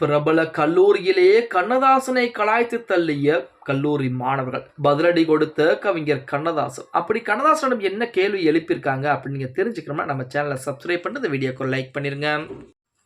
பிரபல கல்லூரியிலேயே கண்ணதாசனை கலாய்த்து தள்ளிய கல்லூரி மாணவர்கள். பதிலடி கொடுத்த கவிஞர் கண்ணதாசன். அப்படி கண்ணதாசனிடம் என்ன கேள்வி எழுப்பியிருக்காங்க அப்படின்னு நீங்கள் தெரிஞ்சுக்கணும்னா நம்ம சேனலை சப்ஸ்கிரைப் பண்ணி இந்த வீடியோக்கு லைக் பண்ணிருங்க.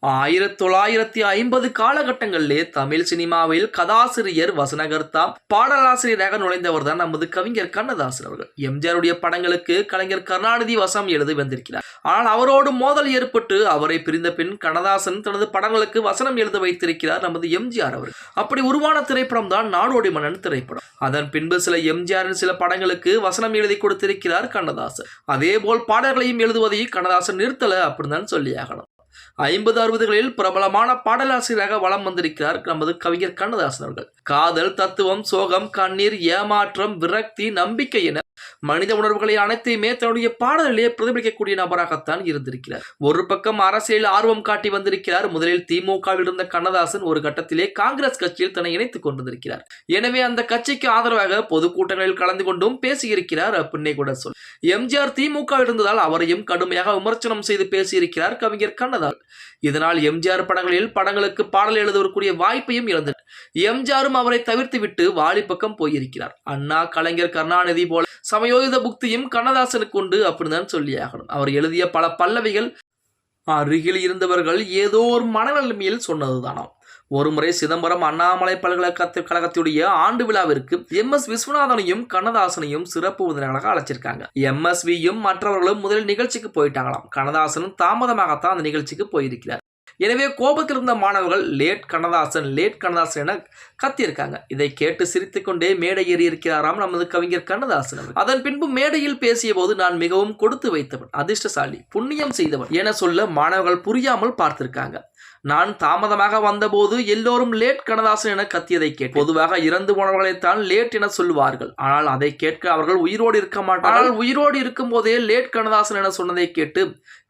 ஆயிரத்தி தொள்ளாயிரத்தி ஐம்பது காலகட்டங்களிலே தமிழ் சினிமாவில் கதாசிரியர் வசனகர்த்தா பாடலாசிரியராக நுழைந்தவர் தான் நமது கவிஞர் கண்ணதாசன் அவர்கள். எம்ஜிஆருடைய படங்களுக்கு கலைஞர் கருணாநிதி வசம் எழுதி வந்திருக்கிறார். ஆனால் அவரோடு மோதல் ஏற்பட்டு அவரை பிரிந்த பின் கண்ணதாசன் தனது படங்களுக்கு வசனம் எழுத வைத்திருக்கிறார் நமது எம்ஜிஆர் அவர் அப்படி உருவான திரைப்படம் தான் நாடோடி மன்னன் திரைப்படம். அதன் பின்பு சில எம்ஜிஆரின் சில படங்களுக்கு வசனம் எழுதி கொடுத்திருக்கிறார் கண்ணதாசன். அதே போல் பாடல்களையும் எழுதுவதை கண்ணதாசன் நிறுத்தல அப்படின்னு தான் சொல்லி ஆகணும். ஐம்பது அறுபதுகளில் பிரபலமான பாடலாசிரியராக வலம் வந்திருக்கிறார் நமது கவிஞர் கண்ணதாசன் அவர்கள். காதல் தத்துவம் சோகம் கண்ணீர் ஏமாற்றம் விரக்தி நம்பிக்கை என மனித உணர்வுகளை அனைத்தையுமே தன்னுடைய பாடலிலே பிரதிபலிக்கக்கூடிய நபராகத்தான் இருந்திருக்கிறார். ஒரு பக்கம் அரசியல் ஆர்வம் காட்டி வந்திருக்கிறார். முதலில் திமுகவில் இருந்த கண்ணதாசன் ஒரு கட்டத்திலே காங்கிரஸ் கட்சியில் தன்னை இணைத்துக் கொண்டிருக்கிறார். எனவே அந்த கட்சிக்கு ஆதரவாக பொதுக்கூட்டங்களில் கலந்து கொண்டும் பேசியிருக்கிறார் பின்னே கூட சொல். எம்ஜிஆர் திமுக இருந்ததால் அவரையும் கடுமையாக விமர்சனம் செய்து பேசியிருக்கிறார் கவிஞர் கண்ணதாசன். இழந்தார். இதனால் எம்ஜிஆர் படங்களில் படங்களுக்கு பாடல் எழுதுவதற்குரிய வாய்ப்பையும் இழந்தனர். எம்ஜிஆரும் அவரை தவிர்த்து விட்டு வாலி பக்கம் போயிருக்கிறார். அண்ணா கலைஞர் கருணாநிதி போல சமயோதித புக்தியும் கண்ணதாசனுக்கு உண்டு அப்படின்னு தான் சொல்லி அவர் எழுதிய பல பல்லவிகள் அருகில் இருந்தவர்கள் ஏதோ ஒரு மனநிலைமையில் சொன்னதுதானாம். ஒருமுறை சிதம்பரம் அண்ணாமலை பல்கலைக்கழக கழகத்துடைய ஆண்டு விழாவிற்கு எம் எஸ் விஸ்வநாதனையும் கண்ணதாசனையும் சிறப்பு விருந்தினர்களாக அழைச்சிருக்காங்க. எம்எஸ்வியும் மற்றவர்களும் முதலில் நிகழ்ச்சிக்கு போயிட்டாங்களாம். கண்ணதாசனும் தாமதமாகத்தான் அந்த நிகழ்ச்சிக்கு போயிருக்கிறார். எனவே கோபத்தில் இருந்த மாணவர்கள் லேட் கண்ணதாசன் லேட் கண்ணதாசன் என கத்தியிருக்காங்க. இதை கேட்டு சிரித்துக்கொண்டே மேடை ஏறி இருக்கிறாராம் நமது கவிஞர் கண்ணதாசன் அதன் பின்பு மேடையில் பேசிய போது நான் மிகவும் கொடுத்து வைத்தவன் அதிர்ஷ்டசாலி புண்ணியம் செய்தவன் என சொல்ல மாணவர்கள் புரியாமல் பார்த்திருக்காங்க. நான் தாமதமாக வந்தபோது எல்லோரும் லேட் கனதாசன் என கத்தியதை கேட்டு பொதுவாக இறந்து போனவர்களைத்தான் லேட் என சொல்வார்கள் ஆனால் அதை கேட்க அவர்கள் உயிரோடு இருக்க மாட்டார்கள். உயிரோடு இருக்கும் போதே லேட் கனதாசன் என சொன்னதை கேட்டு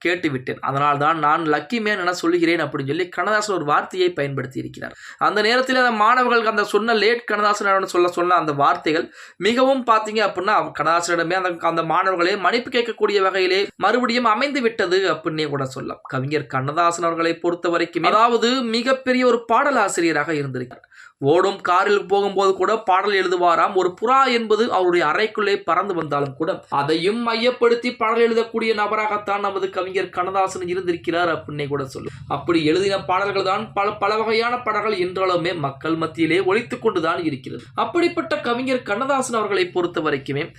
கேட்டுவிட்டேன். அதனால் தான் நான் லக்கி மேன் என சொல்லுகிறேன் அப்படின்னு சொல்லி கண்ணதாசன் ஒரு வார்த்தையை பயன்படுத்தி இருக்கிறார் அந்த நேரத்தில் அந்த மாணவர்கள் அந்த சொன்ன லேட் கண்ணதாசன் சொல்ல சொன்ன அந்த வார்த்தைகள் மிகவும் பார்த்தீங்க அப்படின்னா கணதாசனிடமே அந்த அந்த மாணவர்களே மன்னிப்பு கேட்கக்கூடிய வகையிலே மறுபடியும் அமைந்து விட்டது அப்படின்னே கூட சொல்லலாம். கவிஞர் கண்ணதாசன் அவர்களை பொறுத்த வரைக்கும் அதாவது மிகப்பெரிய ஒரு பாடலாசிரியராக இருந்திருக்கிறார். ஓடும் காரில் போகும்போது கூட பாடல் எழுதுவாராம். ஒரு புறா என்பது அவருடைய அறைக்குள்ளே பறந்து வந்தாலும் கூட. அதையும் மையப்படுத்தி பாடல் எழுதக்கூடிய நபராகத்தான் நமது கவிஞர் கண்ணதாசன் இருந்திருக்கிறார் அப்படின்னே கூட சொல்லு. அப்படி எழுதின பாடல்கள் தான் பல பல வகையான பாடல்கள் என்றாலுமே மக்கள் மத்தியிலே ஒழித்துக் கொண்டுதான் இருக்கிறது. அப்படிப்பட்ட கவிஞர் கண்ணதாசன் அவர்களை பொறுத்த வரைக்குமே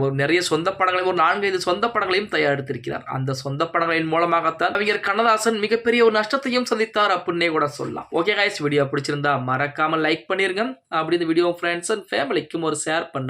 ஒரு நிறைய சொந்த படங்களையும் ஒரு நான்கைந்து சொந்த படங்களையும் தயாரித்திருக்கிறார். அந்த சொந்த படங்களின் மூலமாகத்தான் கவிஞர் கண்ணதாசன் மிகப்பெரிய ஒரு நஷ்டத்தையும் சந்தித்தார் அப்படின்னே கூட சொல்லலாம். ஓகே காய்ஸ் வீடியோ பிடிச்சிருந்தா மறக்காம லைக் பண்ணிருங்க. அப்படி இந்த வீடியோ ஃப்ரெண்ட்ஸ் அண்ட் ஃபேமிலிக்கும் ஒரு ஷேர் பண்ணு.